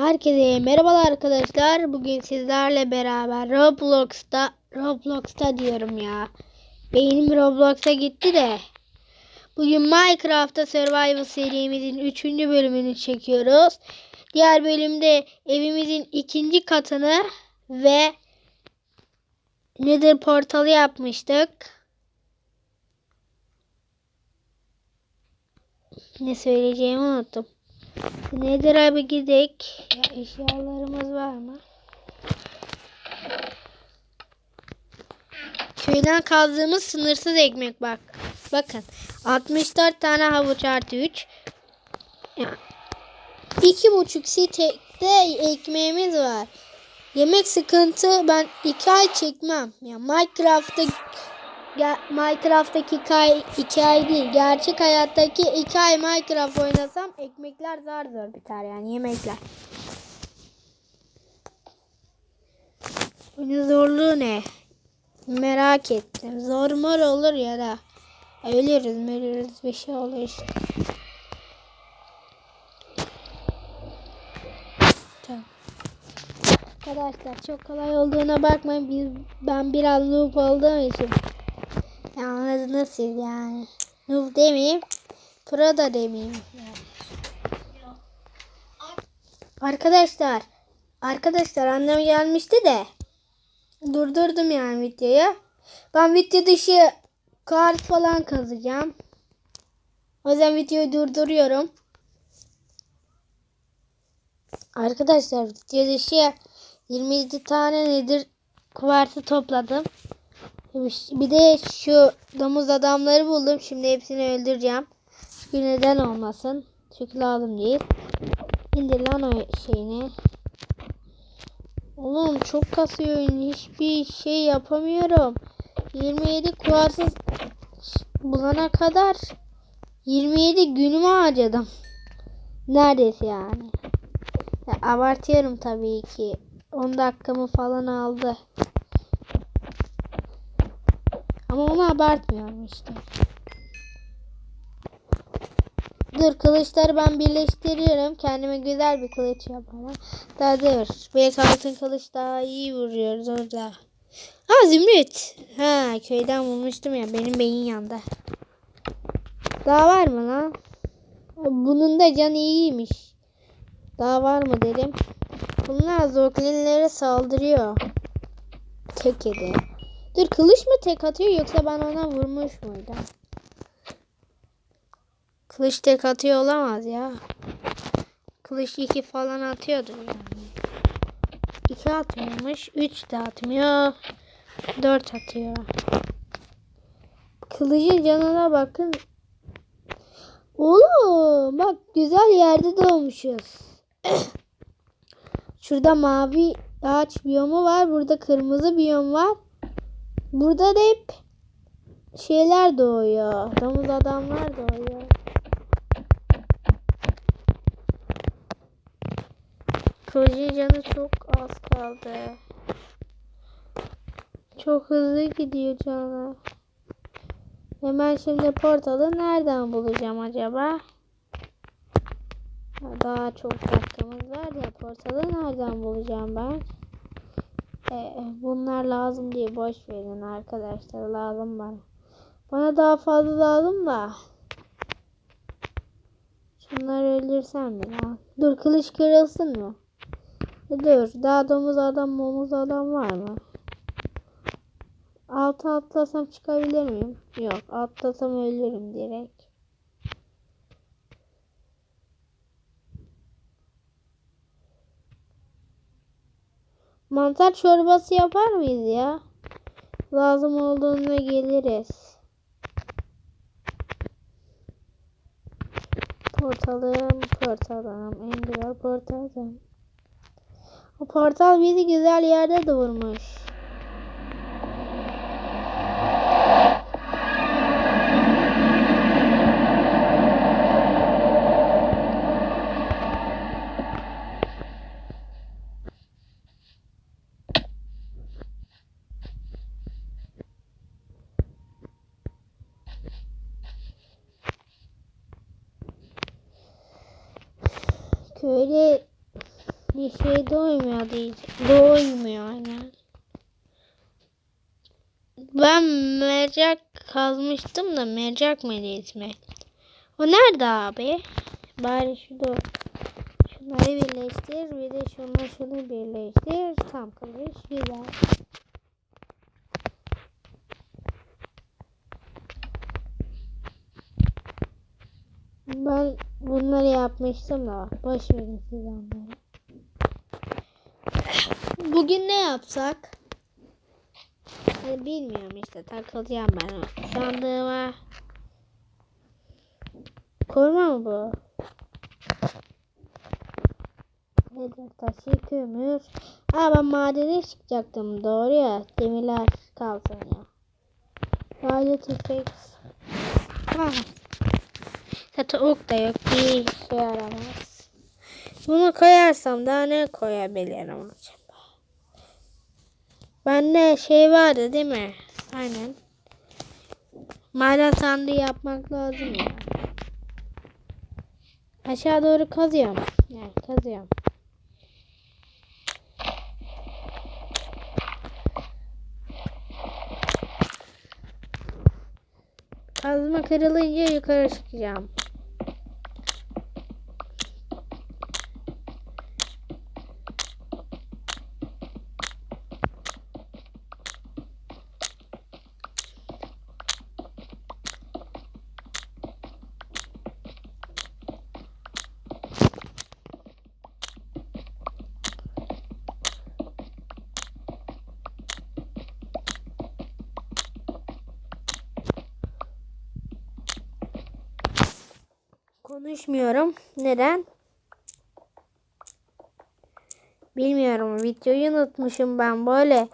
Herkese merhabalar arkadaşlar. Bugün sizlerle beraber Roblox'ta Roblox'ta diyorum ya. Beynim Roblox'a gitti de. Bugün Minecraft'ta Survival serimizin 3. bölümünü çekiyoruz. Diğer bölümde evimizin ikinci katını ve Nether portalı yapmıştık. Ne söyleyeceğimi unuttum. Nedir abi gidek. Ya eşyalarımız var mı? Köyden kazdığımız sınırsız ekmek bak. Bakın 64 tane havuç artı 3. Ya, iki buçuk sitekte ekmeğimiz var. Yemek sıkıntı ben iki ay çekmem. Ya Minecraft'ta Minecraft'taki iki ay, iki ay değil. Gerçek hayattaki iki ay Minecraft oynasam ekmekler zar zor biter yani yemekler. Bunun zorluğu ne? Merak ettim. Zor mor olur ya da ölürüz ölürüz bir şey olur işte. Arkadaşlar çok kolay olduğuna bakmayın. Biz, ben biraz noob olduğum için. Anladınız siz yani. Noob demeyeyim. Pro da demeyeyim. Arkadaşlar. Arkadaşlar annem gelmişti de. Durdurdum yani videoyu. Ben video dışı kar falan kazacağım. O yüzden videoyu durduruyorum. Arkadaşlar video dışı 27 tane nedir kuvartı topladım. Bir de şu domuz adamları buldum. Şimdi hepsini öldüreceğim. Çünkü neden olmasın. Çünkü lazım değil. İndir lan o şeyini. Oğlum çok kasıyor oyun. Hiçbir şey yapamıyorum. 27 kuvarsız bulana kadar 27 günümü harcadım. Neredeyse yani. Ya, abartıyorum tabii ki. 10 dakikamı falan aldı. Ama onu abartmıyorum işte. Dur kılıçları ben birleştiriyorum. Kendime güzel bir kılıç yapalım. Daha dur. Belki altın kılıç daha iyi vuruyoruz orada. Ha zümrüt. Ha köyden bulmuştum ya. Benim beyin yandı. Daha var mı lan? Bunun da canı iyiymiş. Daha var mı dedim. Bunlar zoklinlere saldırıyor. Tek yedi. Dur kılıç mı tek atıyor yoksa ben ona vurmuş muydum? Kılıç tek atıyor olamaz ya. Kılıç iki falan atıyordur yani. İki atmıyormuş. Üç de atmıyor. Dört atıyor. Kılıcın canına bakın. Oğlum bak güzel yerde doğmuşuz. Şurada mavi ağaç biyomu var. Burada kırmızı biyom var. Burada da hep şeyler doğuyor. Domuz adamlar doğuyor. Kılıcın canı çok az kaldı. Çok hızlı gidiyor canı. Hemen şimdi portalı nereden bulacağım acaba? Daha çok dakikamız var ya portalı nereden bulacağım ben? Ee, bunlar lazım diye boş verin arkadaşlar lazım bana. Bana daha fazla lazım da. Şunları öldürsem mi lan? Dur kılıç kırılsın mı? E dur daha domuz adam momuz adam var mı? Altı atlasam çıkabilir miyim? Yok atlasam ölürüm direkt. Mantar çorbası yapar mıyız ya? Lazım olduğunda geliriz. Portalım, portalım, en güzel portalım. O portal bizi güzel yerde doğurmuş. Köylü bir şey doymuyor diyeceğim. Doymuyor aynen. Ben mercek kazmıştım da mercek miydi ismi? O nerede abi? Bari şurada şunları birleştir bir de şunu şunu birleştir. Tam kılıç güzel. Ben bunları yapmıştım da boş verin siz onları. Bugün ne yapsak? Hani bilmiyorum işte takılacağım ben sandığıma. Koruma mı bu? Nedir taşı kömür. Aa ben madene çıkacaktım doğru ya. Demirler kalsın ya. Radyo tüfek. Ha. Zaten ok da yok. Bir şey yaramaz. Bunu koyarsam daha ne koyabilirim acaba? Bende şey vardı değil mi? Aynen. Maden sandığı yapmak lazım ya. Aşağı doğru kazıyorum. Yani kazıyorum. Kazma kırılınca yukarı çıkacağım. Konuşmuyorum. Neden? Bilmiyorum. Videoyu unutmuşum ben böyle.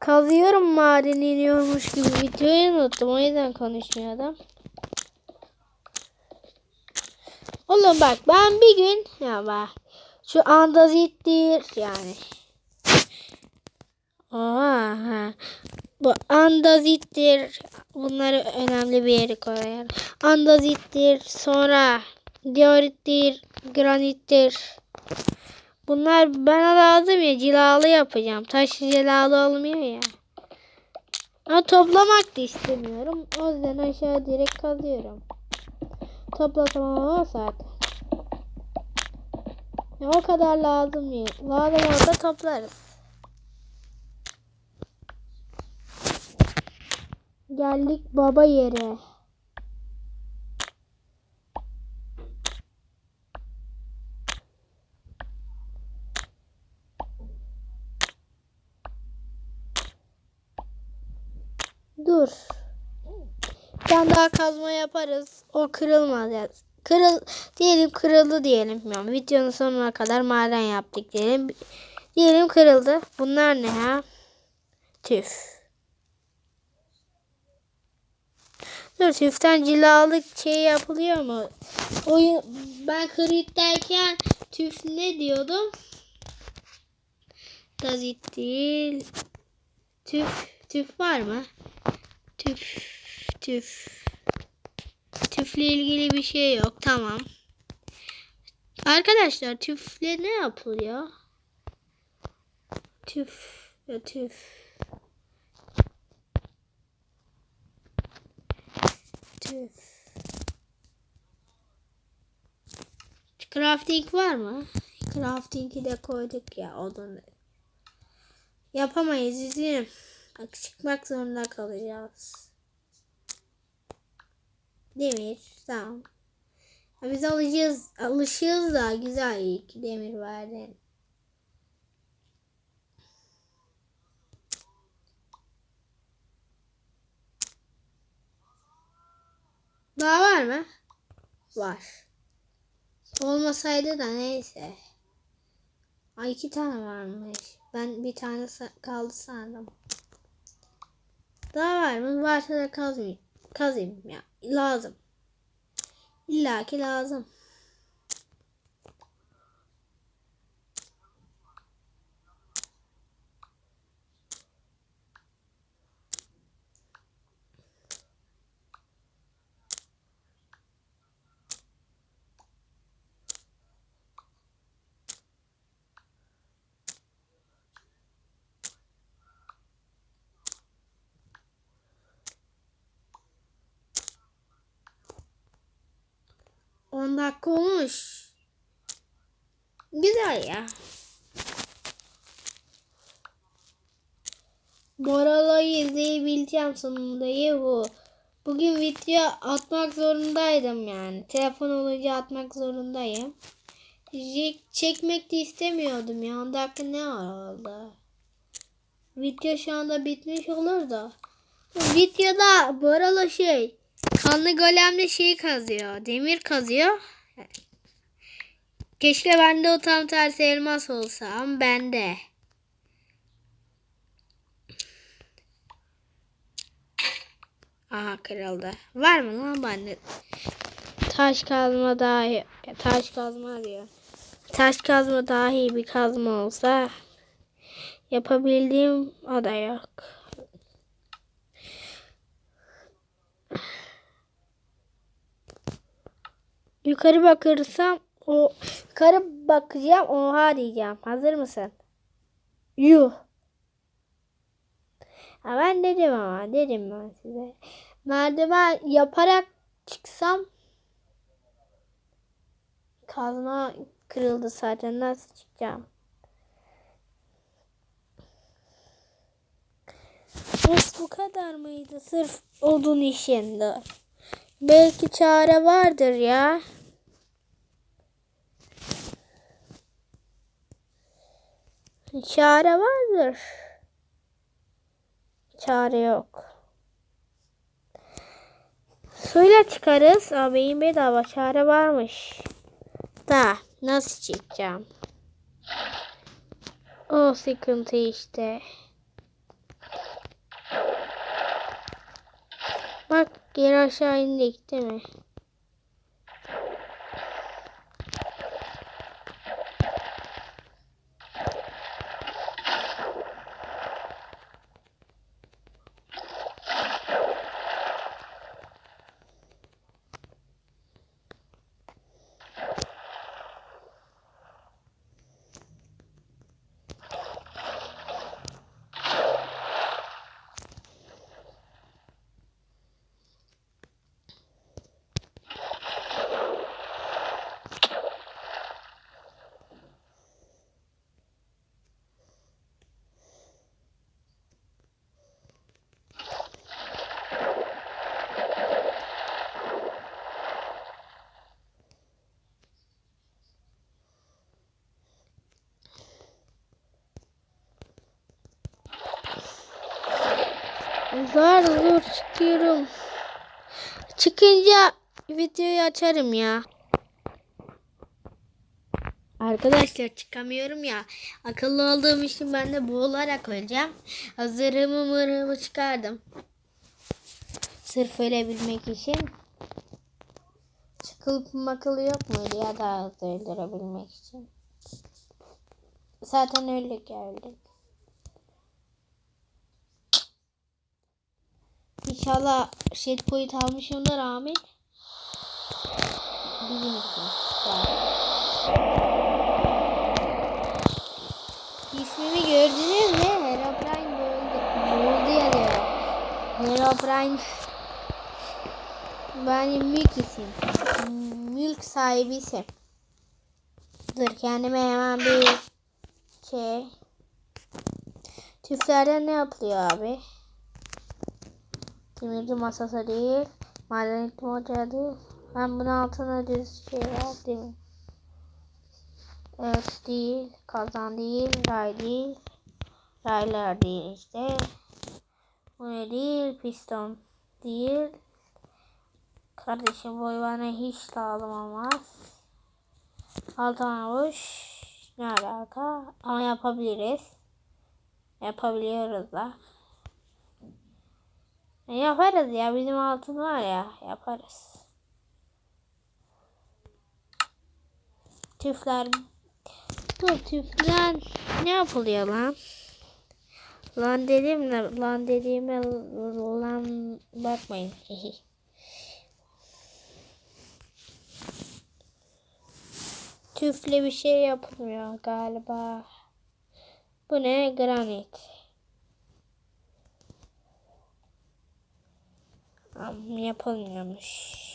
Kazıyorum maden iniyormuş gibi videoyu unuttum. O yüzden konuşmuyordum. Oğlum bak ben bir gün ya bak şu andazittir yani. Oha ha. Bu andazittir. Bunları önemli bir yere koyarım. Andazittir. Sonra diorittir. Granittir. Bunlar bana lazım ya. Cilalı yapacağım. Taş cilalı olmuyor ya. Ama toplamak da istemiyorum. O yüzden aşağı direkt kazıyorum. Toplasam ama zaten. Ya o kadar lazım ya. Lazım orada toplarız. Geldik baba yere. Dur. Ben daha kazma yaparız. O kırılmaz ya. Kırıl diyelim kırıldı diyelim. Yani videonun sonuna kadar maden yaptık diyelim. Diyelim kırıldı. Bunlar ne ha? Tüf. Dur tüften cilalık şey yapılıyor mu? Oyun ben kırıktayken tüf ne diyordum? Gazit değil. Tüf tüf var mı? Tüf tüf. Tüfle ilgili bir şey yok. Tamam. Arkadaşlar tüfle ne yapılıyor? Tüf ya tüf. Tüf. Crafting var mı? Crafting'i de koyduk ya odunu. Yapamayız izleyelim. Bak çıkmak zorunda kalacağız. Demir tamam. Ya biz alacağız, alışığız da güzel iyi ki demir verdin. Daha var mı? Var. Olmasaydı da neyse. Ay iki tane varmış. Ben bir tane kaldı sandım. Daha var mı? Varsa da kazmayayım. Kazayım ya. Lazım. İlla ki lazım. 10 dakika olmuş. Güzel ya. Boralo'yu izleyebileceğim sonunda bu. Bugün video atmak zorundaydım yani. Telefon olunca atmak zorundayım. Çek- Çekmek de istemiyordum ya. 10 dakika ne orada? Video şu anda bitmiş olur da. Videoda Boralo şey kanlı golemle şey kazıyor. Demir kazıyor. Keşke bende o tam tersi elmas olsa ama bende. Aha kırıldı. Var mı lan bende? Taş kazma dahi taş kazma diyor. Taş kazma dahi bir kazma olsa yapabildiğim o da yok. Yukarı bakırsam o yukarı bakacağım oha diyeceğim. Hazır mısın? Yuh. Ha ben dedim ama dedim ben size. Merdiven yaparak çıksam kazma kırıldı zaten nasıl çıkacağım? Of bu kadar mıydı? Sırf odun işinde. Belki çare vardır ya. Çare vardır. Çare yok. Suyla çıkarız. Ağabeyin bedava çare varmış. Da nasıl çıkacağım? O sıkıntı işte. Bak geri aşağı indik değil mi? Zor zor çıkıyorum. Çıkınca videoyu açarım ya. Arkadaşlar çıkamıyorum ya. Akıllı olduğum için ben de boğularak öleceğim. Hazırımı mırımı çıkardım. Sırf ölebilmek için. Çıkılıp makılı yok muydu ya daha hızlı öldürebilmek için. Zaten öldük ya İnşallah set point almışımdır amin. Bilmiyorum. İsmimi gördünüz mü? Herobrine boğuldu. Boğuldu yazıyor. Herobrine benim mülk isim. Mülk sahibisim. Dur kendime hemen bir şey. Tüflerden ne yapılıyor abi? Demirci masası değil. Madenetli motor değil. Ben bunun altına düz şey var değil? Evet değil. Kazan değil. Ray değil. Raylar değil işte. Bu ne değil. Piston değil. Kardeşim boy bana hiç lazım olmaz. Altın avuç. Ne alaka? Ama yapabiliriz. Yapabiliyoruz da. E, Yaparız ya bizim altın var ya yaparız. Tüfler Dur tüfler ne yapılıyor lan? Lan dedim de lan dediğime lan bakmayın. Tüfle bir şey yapılmıyor galiba. Bu ne? Granit. Yapılmıyormuş.